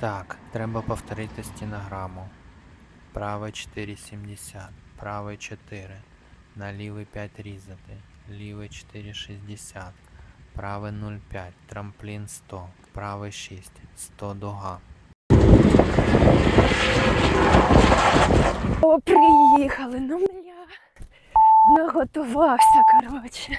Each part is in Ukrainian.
Так, треба повторити стінограму. Правий 4,70, правий 4, на лівий 5 різати, лівий 4,60, правий 0,5, трамплін 100, правий 6, 100 дуга. О, приїхали, ну бля. Наготувався, коротше.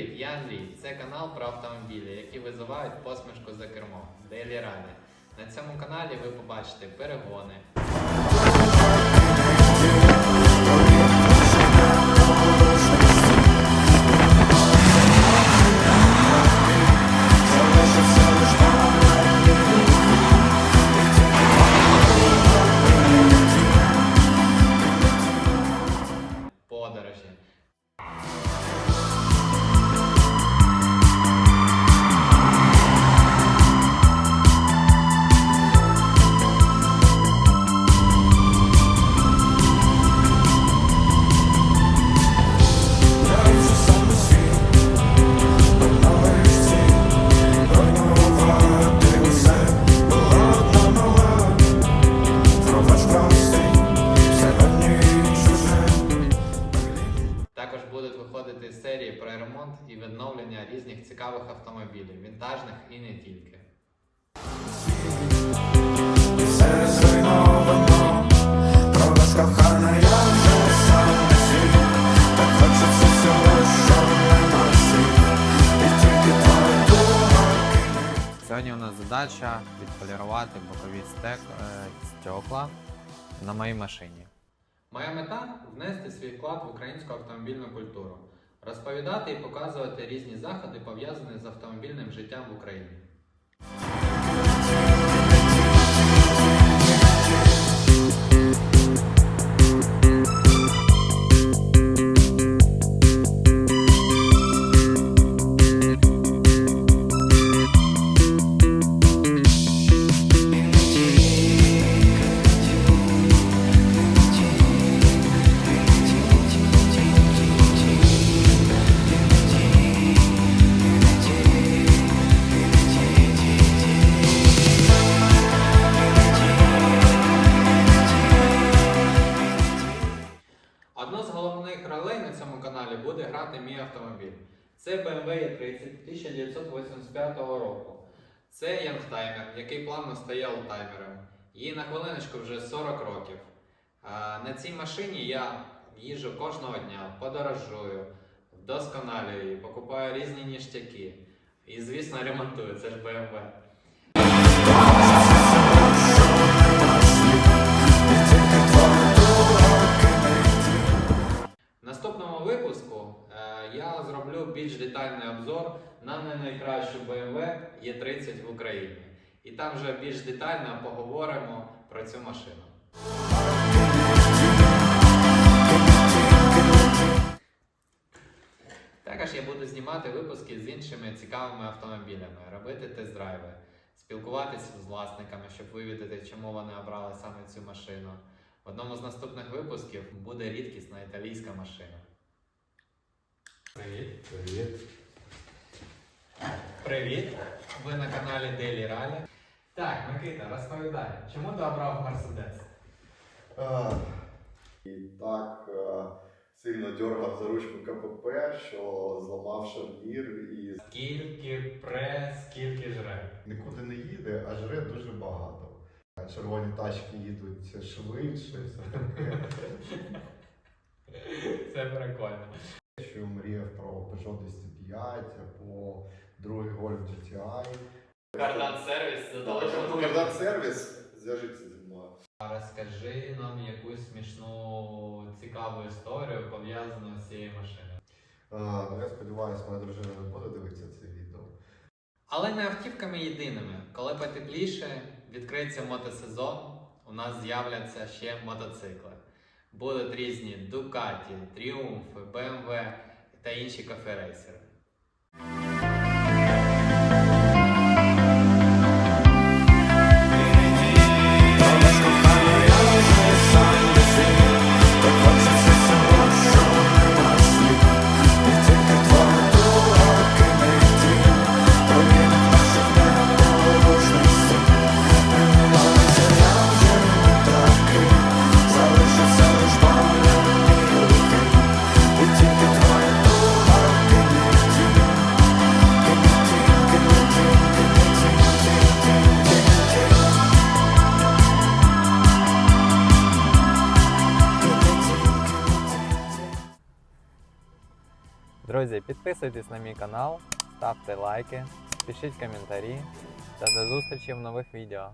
Привіт, я Андрій. Це канал про автомобілі, які визивають посмішку за кермо Дейлі Ради. На цьому каналі ви побачите перегони, про ремонт і відновлення різних цікавих автомобілів, вінтажних і не тільки. Сьогодні у нас задача відполірувати бокові стек, е, стекла на моїй машині. Моя мета внести свій вклад в українську автомобільну культуру, розповідати і показувати різні заходи, пов'язані з автомобільним життям в Україні. Одна з головних ролей на цьому каналі буде грати мій автомобіль. Це BMW E30 1985 року. Це Янгтаймер, який плавно стає олдтаймером. Їй на хвилиночку вже 40 років. На цій машині я їжджу кожного дня, подорожую, вдосконалюю покупаю різні ніштяки. І, звісно, ремонтую. Це ж BMW. Детальний обзор на найкращу BMW E30 в Україні. І там вже більш детально поговоримо про цю машину. Також я буду знімати випуски з іншими цікавими автомобілями, робити тест-драйви, спілкуватися з власниками, щоб вивідати, чому вони обрали саме цю машину. В одному з наступних випусків буде рідкісна італійська машина. Привіт. Привіт. Привіт! Ви на каналі Daily Rally. Так, Микита, розповідай, чому ти обрав Мерседес? А, І так е, сильно дергав за ручку КПП, що зламав шарнір і Скільки прес, скільки жре? нікуди не їде, а жре дуже багато. Червоні тачки їдуть швидше, все таке. Це прикольно. Що мріяв про Peugeot 205 або другий Golf GTI. Кардан сервіс задали. Кардан сервіс, зв'яжіться зі мною. Розкажи нам якусь смішну цікаву історію пов'язану з цією машиною. А, ну я сподіваюся, моя дружина не буде дивитися це відео. Але не автівками єдиними. Коли потепліше, відкриється мотосезон, у нас з'являться ще мотоцикли. Будуть різні Дукаті, Тріумфи, БМВ та інші кафе-рейсери. Друзі, підписуйтесь на мій канал, ставте лайки, пишіть коментарі та до зустрічі в нових відео.